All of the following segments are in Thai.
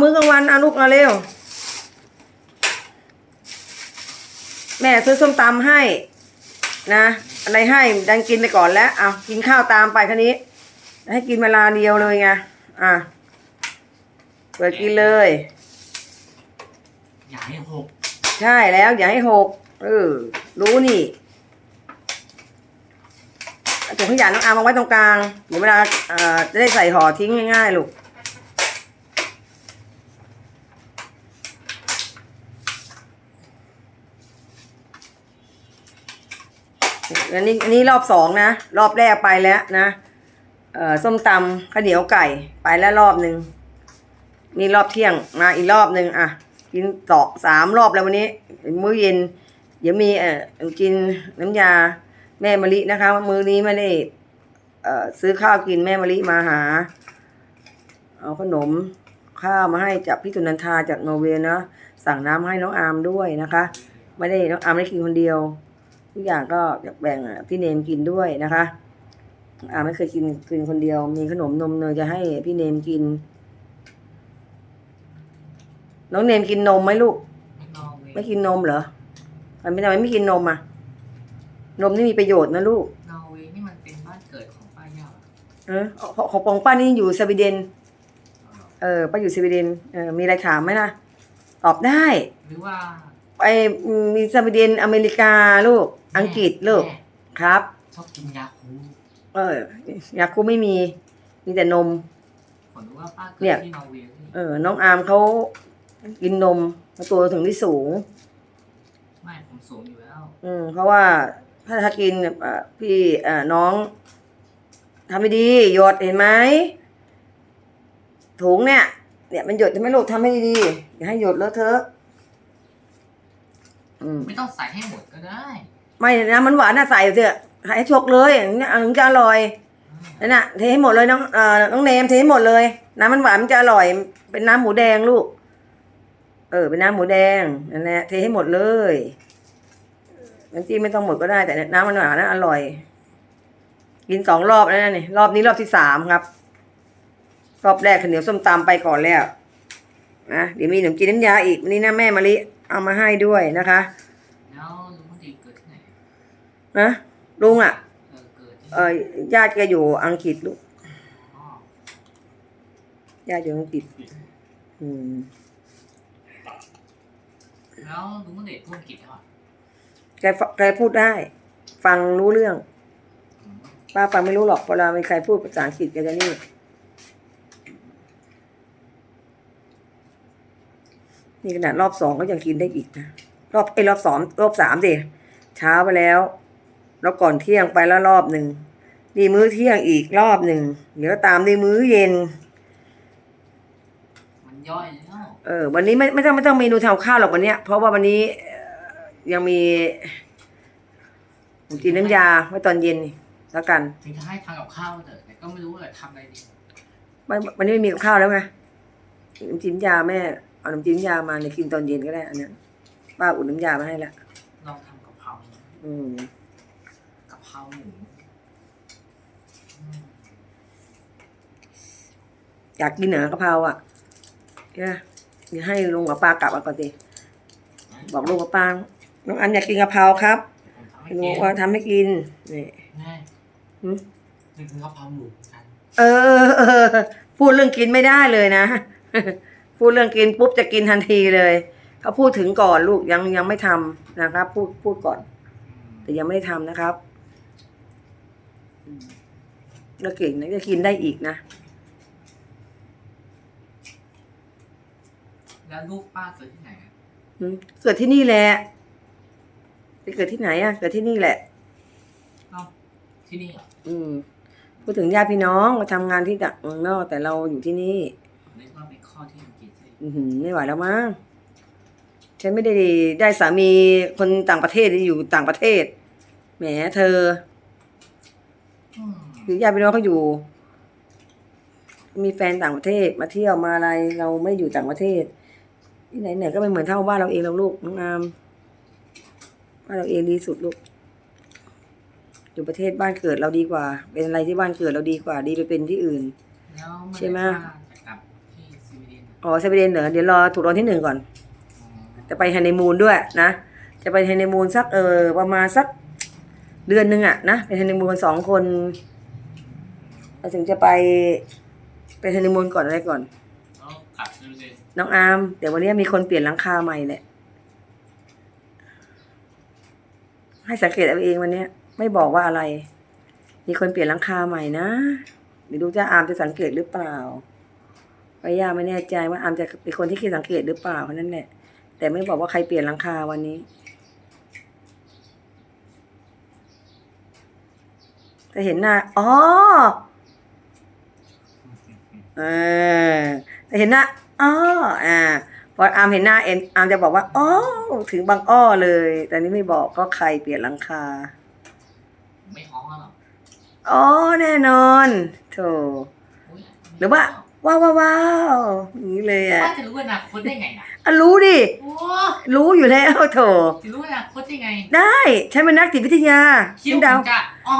มื้อกลางวันเอาลูกมาเร็ว แม่ซื้อส้มตำให้ นะ อะไรให้ดันกินไปก่อนแล้วเอากินข้าวตามไปคันนี้ ให้กินเวลาเดียวเลยไงอะเปิดกินเลย อย่าให้หกใช่แล้วอย่าให้หกเออรู้นี่ถุงขยะน้องอาร์มเอาไว้ตรงกลางเดี๋ยวเวลาเอ่อจะได้ใส่ห่อทิ้งง่ายๆลูก อันนี้อันนี้รอบสองนะ รอบแรกไปแล้วนะเอ่อส้มตำข้าวเหนียวไก่ไปแล้วรอบหนึ่งนี่รอบเที่ยงมาอีกรอบหนึ่งอะกินสอสามรอบแล้ววันนี้ มื้อเย็น เดี๋ยวมีเอ่อกินน้ำยาแม่มะลินะคะ มื้อนี้ไม่ได้เอ่อซื้อข้าวกินแม่มะลิมาหา เอาขนมข้าวมาให้จากพี่ตุนันทาจากนเวย์นะสั่งน้ำให้น้องอาร์มด้วยนะคะ ไม่ได้น้องอาร์มไม่ได้กินคนเดียว ทุกอย่างก็อยากแบ่งอะพี่เนมกินด้วยนะคะน้องอาร์มไม่เคยกินกินคนเดียว มีขนมนมเนยจะให้พี่เนมกิน น้องเนมกินนมไหมลูก ไม่นอนเลยไม่กินนมเหรอมันไม่ทำไมไม่กินนมอะ นมนี่มีประโยชน์นะลูกนอร์เวย์นี่มันเป็นบ้านเกิดของป้าย่าเหรอเออของของปองป้านี่อยู่สวีเดนเอาเหรอเออป้าอยู่สวีเดนเออมีอะไรถามไหมล่ะ ตอบได้ หรือว่าไปมีสวีเดนอเมริกาลูก อังกฤษลูกแม่ครับ ชอบกินยาคูเออยาคูไม่มี มีแต่นม ผมรู้ว่าป้าเกิเนี่ดยที่นอร์เวย์พี่เออ น้องอาร์มเขากินนมตัวถึงที่สูง ไม่ผมสูงอยู่แล้ว อืมเพราะว่าถ้าถ้ากินเอ่อพี่เอ่อน้องทำไม่ดีหยดเห็นไหมถุงเนี่ย เนี่ยมันหยดใช่ไหมลูกทำให้ดีๆอย่าให้หยดเลอะเทอะอืมไม่ต้องใส่ให้หมดก็ได้ ไม่นะมันหวานน่ะใส่เถอะให้ชกเลยเนี่ยถึงจะอร่อยนั่นน่ะเทให้หมดเลยน้องเอ่อน้องเนมเทให้หมดเลย น้ำมันหวานมันจะอร่อย เป็นน้ำหมูแดงลูก เออ เป็นน้ำหมูแดงนั่นแหละเทให้หมดเลยน้ำจิ้มไม่ต้องหมดก็ได้แต่น้ำมันหวานน่ะอร่อย กินสองรอบแล้วนะนี่รอบนี้รอบที่สามครับ รอบแรกข้าวเหนียวส้มตำไปก่อนแล้วนะเดี๋ยวมีขนมจีนน้ำยาอีกวันนี้นะแม่มะลิเอามาให้ด้วยนะคะแล้วลุงพอดีเกิดที่ไหน นะลุงอะเออเกิดที่เออญาติแกอยู่อังกฤษลูกอ๋อญาติอยู่อังกฤษ อืม แล้วลุงพอดีพูดอังกฤษเหรอแกฟแกพูดได้ ฟังรู้เรื่องอืมป้าฟังไม่รู้หรอกเวลามีใครพูดภาษาอังกฤษแกจะนี่ นี่ขนาดรอบสองก็ยังกินได้อีกนะ รอบไอ้รอบสองรอบสามสิเช้าไปแล้ว แล้วก่อนเที่ยงไปแล้วรอบหนึ่งนี่มื้อเที่ยงอีกรอบหนึ่งเดี๋ยวตามด้วยมื้อเย็น มันย่อยแล้วเออ วันนี้ไม่ไม่ต้องไม่ต้องเมนูทำข้าวหรอกวันเนี้ยเพราะว่าวันนี้เอ่อยังมีผมกินน้ำยาไว้ตอนเย็นนี่แล้วกันถึงจะให้ทำกับข้าวเถอะแต่ก็ไม่รู้ว่าจะทำอะไรดีวันวันนี้ไม่มีกับข้าวแล้วไงน้ำจิ้มยาแม่เอาน้ำจิ้มยามาเนี่ยกินตอนเย็นก็ได้อันเนี้ยป้าอุ่นน้ำยามาให้แล้วลองทำกะเพราอืม กะเพราหมูอืม อยากกินเหนือกะเพราอะเนี่ยเดี๋ยวให้ลุงกับป้ากลับมาก่อนสิบอกลุงกับป้าน้องอันอยากกินกะเพราครับผมทำให้ลุกิงนว่าทำให้กินนี่ง่ายหืมนี่คือกะเพราหมูกันเออเออ พูดเรื่องกินไม่ได้เลยนะ พูดเรื่องกินปุ๊บจะกินทันทีเลยเขาพูดถึงก่อนลูกยังยังไม่ทำนะครับ พูดพูดก่อน แต่ยังไม่ได้ทำนะครับอืมแล้วเก่งนะจะกินได้อีกนะ แล้วลูกป้าเกิดที่ไหนอะอืมเกิดที่นี่แหละไปเกิดที่ไหนอะเกิดที่นี่แหละ เอ้าที่นี่เหรออืม พูดถึงญาติพี่น้องมาทำงานที่ต่างเมืองนอก แต่เราอยู่ที่นี่นึกว่าเป็นข้อที่อังกฤษสิอือหือไม่ไหวแล้วมั้งฉันไม่ได้ได้สามีคนต่างประเทศอยู่ต่างประเทศ แหมเธอ อืมหรือญาติพี่น้องเขาอยู่ มีแฟนต่างประเทศมาเที่ยวมาอะไร เราไม่ได้อยู่ต่างประเทศ ที่ไหนไหนก็ไม่เหมือนเท่าบ้านเราเองเราลูกน้องอามบ้านเราเองดีสุดลูกอยู่ประเทศบ้านเกิดเราดีกว่า เป็นอะไรที่บ้านเกิดเราดีกว่า ดีไปเป็นที่อื่น แล้วเมื่อใช่ไหมไหร่ป้าจะกลับที่สวีเดนอะอ๋อสวีเดนเหรอเดี๋ยวรอถูกรางวัลที่หนึ่งก่อน จะไปฮันนีมูนด้วยนะ จะไปฮันนีมูนสักเออประมาณสักเดือนหนึ่งอะนะไปฮันนีมูนสองคนเราถึงจะไปไปฮันนีมูนก่อนอะไรก่อนแล้วกลับดูสิ น้องอาร์มเดี๋ยววันนี้มีคนเปลี่ยนหลังคาใหม่แหละ ให้สังเกตเอาเองวันนี้ไม่บอกว่าอะไร มีคนเปลี่ยนหลังคาใหม่นะเดี๋ยวดูจ้าอาร์มจะสังเกตหรือเปล่าพยายามไม่แน่ใจว่าอาร์มจะเป็นคนที่คิดสังเกตหรือเปล่าแค่นั้นแหละแต่ไม่บอกว่าใครเปลี่ยนหลังคาวันนี้จะเห็นหน้า อ๋อ เออจะเห็นหน้า อ๋ออ่าพออาร์มเห็นหน้าเอ็นอาร์มจะบอกว่าอ๋อถึงบางอ้อเลย แต่นี่ไม่บอกก็ใครเปลี่ยนหลังคา ไม่อ้อหรอกอ๋อแน่นอนโถอุ๊ยหรือว่า ว้าวว้าวว้าวอย่างนี้เลยอะป้าจะรู้อนาคตได้ไงนะอะรู้ดิ โอ้รู้อยู่แล้วโถจะรู้อนาคตได้ไงได้ฉันเป็นนักจิตวิทยาคิดฉันว่าเดาผมจะอ๋อ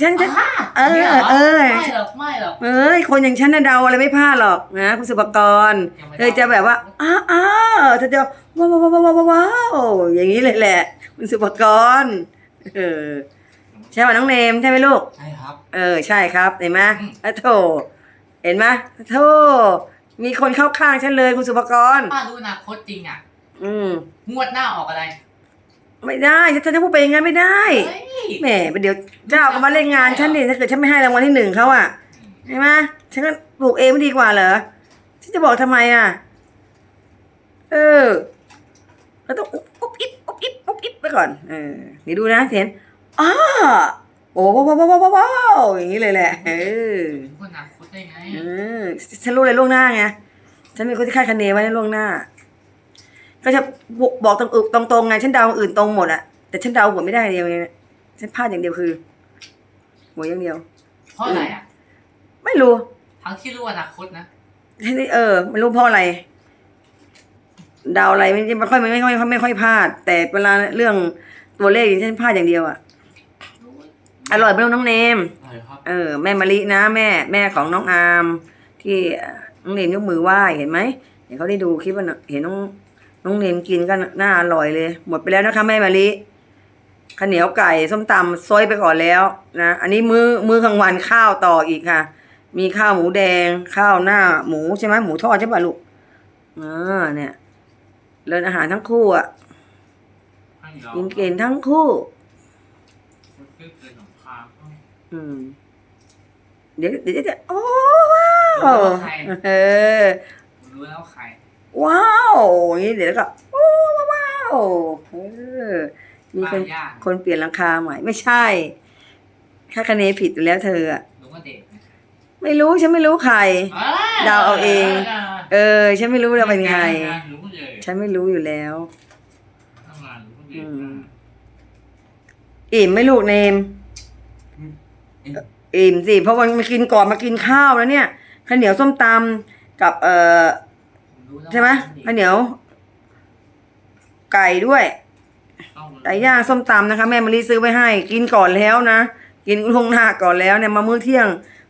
ฉันฉัน อ่าเออนี่ยหรเออ ไม่หรอกไม่หรอกเอ้ยคนอย่างฉันน่ะเดาอะไรไม่พลาดหรอกนะคุณสุปกรณ์ยังไม่เธอจะแบบว่าอ้าวอ้าวเธอจะว้าวว้าวว้าวว้าวว้าวอย่างนี้เลยแหละ คุณสุปกรณ์เออใช่ป่ะน้องเนมใช่ไหมลูก ใช่ครับ เออใช่ครับเห็นไหมอืมอะโถ เห็นไหมอะโถมีคนเข้าข้างฉันเลยคุณสุภกร ป้ารู้อนาคตจริงอะ อืม งวดหน้าออกอะไรไม่ได้ฉันจะพูดไปอย่างนั้นไม่ได้ เฮ้ยแหมเดี๋ยวเจ้าก็มาเล่นงานฉันดิถ้าเกิดฉันไม่ให้รางวัลที่หนึ่งเขาอะใช่ไหมฉันก็ปลูกเองไม่ดีกว่าเหรอฉันจะบอกทำไมอะ เออเราต้องอุ๊บอิบอุ๊บอิบอุ๊บอิบไปก่อนเออเดี๋ยวดูนะเห็นอ้าโอ้ว้าวว้าวว้าวว้าวว้าวอย่างนี้เลยแหละเออ เออฉันรู้เลยล่วงหน้าไงฉันเป็นคนที่คาดคะเนไว้ในล่วงหน้า ก็จะบอกบอกตรงตรงตรงๆไงฉันเดาอื่นตรงหมดอะแต่ฉันเดาหัวไม่ได้เดียวเองฉันพลาดอย่างเดียวคือหัวอย่างเดียว เพราะอะไรอะ ไม่รู้ ทั้งที่รู้อนาคตนะฉันนี่เออ ไม่รู้เพราะอะไร เดาอะไรไม่ไม่ค่อยไม่ไม่ค่อยไม่ค่อยพลาด แต่เวลาเรื่องตัวเลขฉันพลาดอย่างเดียวอะ อร่อยไหมน้องเนมอร่อยครับ เออแม่มะลินะแม่แม่ของน้องอาร์มที่เอ่อน้องเนมยกมือไหว้เห็นไหมเห็นเขาได้ดูคลิปว่าน่ะเห็นน้องน้องเนมกินก็น่าอร่อยเลย หมดไปแล้วนะคะแม่มะลิข้าวเหนียวไก่ส้มตำซอยไปก่อนแล้วนะอันนี้มือมือกลางวันข้าวต่ออีกค่ะ มีข้าวหมูแดง ข้าวหน้า หมูใช่ไหมหมูทอดใช่ป่ะลูกอ่าเนี่ยเลินอาหารทั้งคู่อะให้เรากินเก่งทั้งคู่คื อเกินของข้าวอืม เดี๋ยวเดี๋ยวเดี๋ยวโอ้รู้แล้วว่าใครเออผมรู้แล้วว่าใครว้าวอย่างนี้เดี๋ยวแล้วก็โอ้ว้าวเออมีคนป้าย่าคนเปลี่ยนหลังคาใหม่ไม่ใช่คาดคะเนผิดอยู่แล้วเธออะรู้ว่าเด็กนะไม่รู้ฉันไม่รู้ใคร เดาเอาเอง เออ ฉันไม่รู้เราเป็นใคร รู้เลยฉันไม่รู้อยู่แล้ว ทำงานรู้เลยอืม อิ่มไหม่ลูกเนม อิ่มสิเพราะวันมากินก่อนมากินข้าวแล้วเนี่ยข้าวเหนียวส้มตำกับเอ่อใช่ไหมข้าวเหนียว ไก่ด้วยไก่ย่างส้มตำนะคะ แม่มะลิซื้อไว้ให้ กินก่อนแล้วนะกินลงหน้าก่อนแล้วเนี่ยมามื้อเที่ยง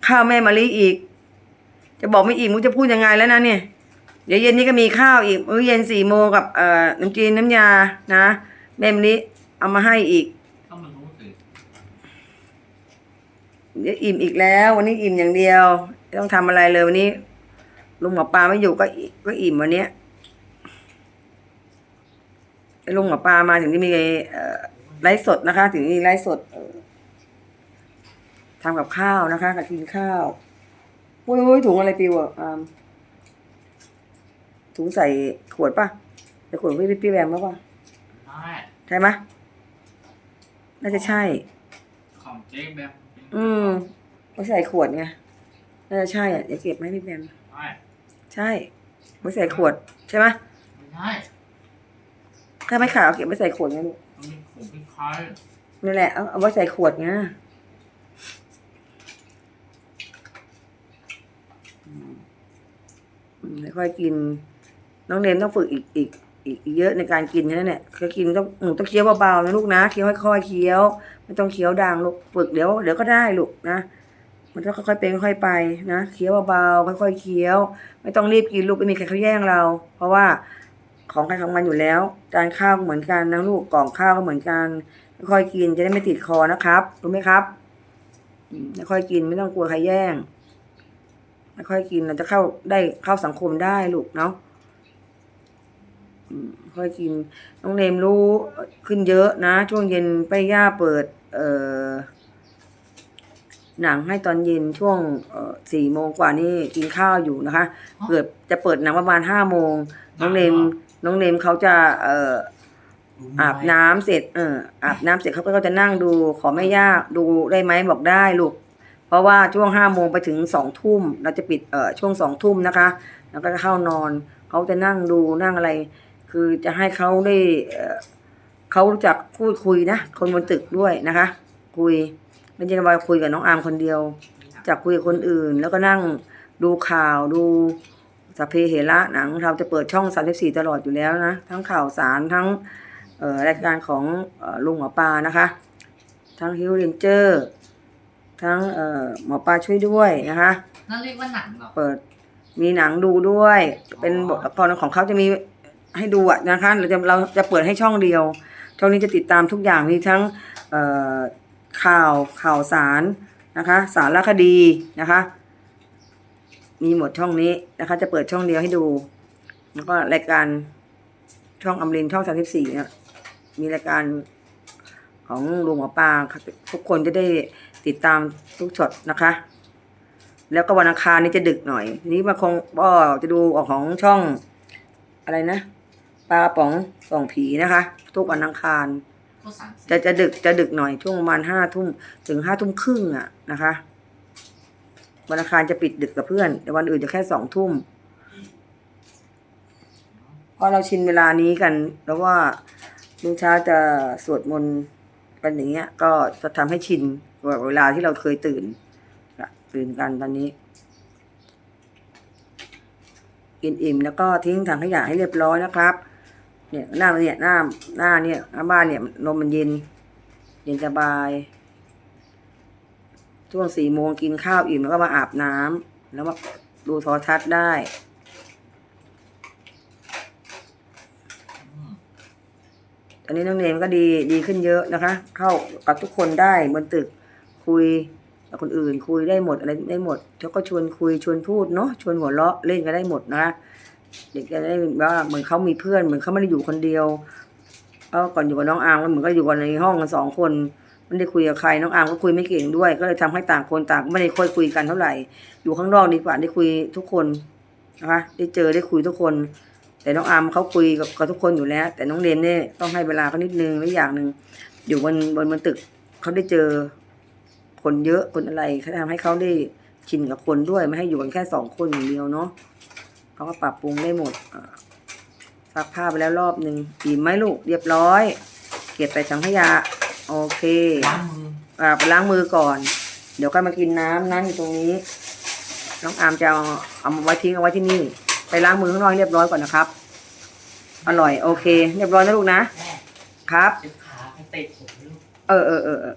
ข้าวแม่มะลิอีก จะบอกไม่อิ่มมุจะพูดยังไงแล้วนะเนี่ยเดี๋ยวเย็นนี้ก็มีข้าวอีกมื้อเย็นสี่โมงกับเอ่อน้ำจีนน้ำยานะแม่มะลิเอามาให้อีก ต้องมารู้สิ เดี๋ยวอิ่มอีกแล้ว วันนี้อิ่มอย่างเดียวไม่ต้องทำอะไรเลยวันนี้ลุงหมอปลาไม่อยู่ก็อิก็อิ่มวันเนี้ยไอ้ลุงหมอปลามาถึงที่มีเอ่อไลฟ์สดนะคะ ถึงมีไลฟ์สดเอ่อทำกับข้าวนะคะกับกินข้าวอุ้ยอุ้ยถุงอะไรปิวอะอามถุงใส่ขวดป่ะใส่ขวดพี่พี่แบมป่ะป่ะได้ใช่ไหมยน่าจะใช่ ของเจ๊แบบเป็น อืมไม่ใส่ขวดไงน่าจะใช่อะเดี๋ยวเก็บมาให้พี่แบมได้ใช่ไม่ใส่ขวดใช่ไหมไม่ได้ถ้าไม่ขาวเก็บไม่ใส่ขวดไงลูกมันเป็นของเป็นคล้ายนั่นแหละเอาเอาไว้ใส่ขวดไงอืมอืมแล้วค่อยกิน น้องเนมต้องฝึกอีกอีก อีกเยอะในการกินนั่นแหละคือกินต้องหนูต้องเคี้ยวเบาๆนะลูกนะเคี้ยวค่อยๆเคี้ยว ไม่ต้องเคี้ยวดังลูกฝึกเดี๋ยวเดี๋ยวก็ได้ลูกนะมันต้องค่อยๆเป็นค่อยๆไปนะเคี้ยวเบาๆค่อยๆเคี้ยว ไม่ต้องรีบกินลูกไม่มีใครเขาแย่งเรา เพราะว่าของใครของมันอยู่แล้วจานข้าวเหมือนกันนะลูกกล่องข้าวก็เหมือนกันค่อยๆกินจะได้ไม่ติดคอนะครับรู้ไหมครับค่อยๆกินไม่ต้องกลัวใครแย่งค่อยๆกินเราจะเข้าได้เข้าสังคมได้ลูกเนาะ ค่อยกินน้องเนมรู้ขึ้นเยอะนะ ช่วงเย็นไปย่าเปิด เอ่อหนังให้ตอนเย็นช่วงสี่โมงกว่านี่กินข้าวอยู่นะคะ เกือบจะเปิดหนังประมาณห้าโมงน้องเนมน้องเนมเขาจะเอ่ออาบน้ำเสร็จเอออาบน้ำเสร็จเขาก็จะนั่งดู ขอไม่ยากดูได้ไหมบอกได้ลูกเพราะว่าช่วงห้าโมงไปถึงสองทุ่มเราจะปิดเอ่อช่วงสองทุ่มนะคะ แล้วก็เข้านอนเขาจะนั่งดูนั่งอะไร คือจะให้เขาได้เอ่อเขารู้จักพูดคุยนะ คนบนตึกด้วยนะคะ คุยไม่ใช่ว่าคุยกับน้องอาร์มคนเดียว จากคุยกับคนอื่น แล้วก็นั่งดูข่าวดูสัพเพเหระหนังเราจะเปิดช่องสามสิบสี่ตลอดอยู่แล้วนะ ทั้งข่าวสารทั้งเอ่อรายการของเอ่อลุงหมอปลานะคะ ทั้งฮิวเรนเจอร์ทั้งเอ่อหมอปลาช่วยด้วยนะคะนั่นเรียกว่าหนังเหรอเปิดมีหนังดูด้วย เป็นบทละครของเขาจะมี ให้ดูอะนะคะเราจะเราจะเปิดให้ช่องเดียว ช่องนี้จะติดตามทุกอย่างมีทั้งข่าวข่าวสารนะคะสารคดีนะคะ มีหมดช่องนี้นะคะ จะเปิดช่องเดียวให้ดู แล้วก็รายการช่องอมรินช่องสามสิบสี่เนี่ยมีรายการของลุงหมอปลาทุกคนจะได้ติดตามทุกช็อตนะคะ แล้วก็วันอังคารนี่จะดึกหน่อย นี้มาคงก็จะดูออกของช่องอะไรนะ ลาป๋องส่องผีนะคะ ทุกวันอังคารก็สามสิบจะจะดึกจะดึกหน่อยช่วงประมาณห้าทุ่มถึงห้าทุ่มครึ่งอะนะคะ วันอังคารจะปิดดึกกับเพื่อน แต่วันอื่นจะแค่สองทุ่มเพราะเราชินเวลานี้กัน แล้วว่าลุงเช้าจะสวดมนต์กันอย่างเงี้ย ก็จะทำให้ชินกว่าเวลาที่เราเคยตื่นอะตื่นกันตอนนี้กินอิ่มแล้วก็ทิ้งถังขยะให้เรียบร้อยนะครับ เนี่ยหน้าเนี่ยหน้าหน้าเนี่ยหน้าบ้านเนี่ยลมมันเย็น เย็นสบาย ช่วงสี่โมงกินข้าวอิ่มแล้วก็มาอาบน้ำแล้วมาดูโทรทัศน์ได้อันนี้น้องเนมก็ดีดีขึ้นเยอะนะคะ เข้ากับทุกคนได้บนตึกคุยกับคนอื่น คุยได้หมดอะไรได้หมดเขาก็ชวนคุยชวนพูดเนาะชวนหัวเราะเล่นก็ได้หมดนะคะ เด็กจะได้ว่าเหมือนเขามีเพื่อนเหมือนเขาไม่ได้อยู่คนเดียวก็ก่อนอยู่กับน้องอาร์มก็เหมือนก็อยู่กันในห้องกันสองคนไม่ได้คุยกับใครน้องอาร์มก็คุยไม่เก่งด้วย ก็เลยทำให้ต่างคนต่างไม่ได้ค่อยคุยกันเท่าไหร่ อยู่ข้างนอกดีกว่าได้คุยทุกคนนะคะได้เจอได้คุยทุกคน แต่น้องอาร์มเขาคุยกับกับทุกคนอยู่แล้ว แต่น้องเรนเนี่ยต้องให้เวลาเขานิดนึงและอย่างหนึ่งอยู่บนบนบนตึกเขาได้เจอคนเยอะคนอะไรเขาทำให้เขาได้ชินกับคนด้วยไม่ให้อยู่กันแค่สองคนอย่างเดียวเนาะ เขาก็ปรับปรุงได้หมดอ่าซักผ้าไปแล้วรอบหนึ่งอิ่มไหมลูกเรียบร้อย เก็บใส่ถังขยะโอเคล้างมืออ่าไปล้างมือก่อน เดี๋ยวก็มากินน้ำน้ำอยู่ตรงนี้ น้องอามจะเอาเอามาไว้ทิ้งเอาไว้ที่นี่ ไปล้างมือข้างนอกให้เรียบร้อยก่อนนะครับ อร่อย โอเค เรียบร้อยนะลูกนะแม่ครับเจ็บขาให้เตะผมลูกเออเออเออเออ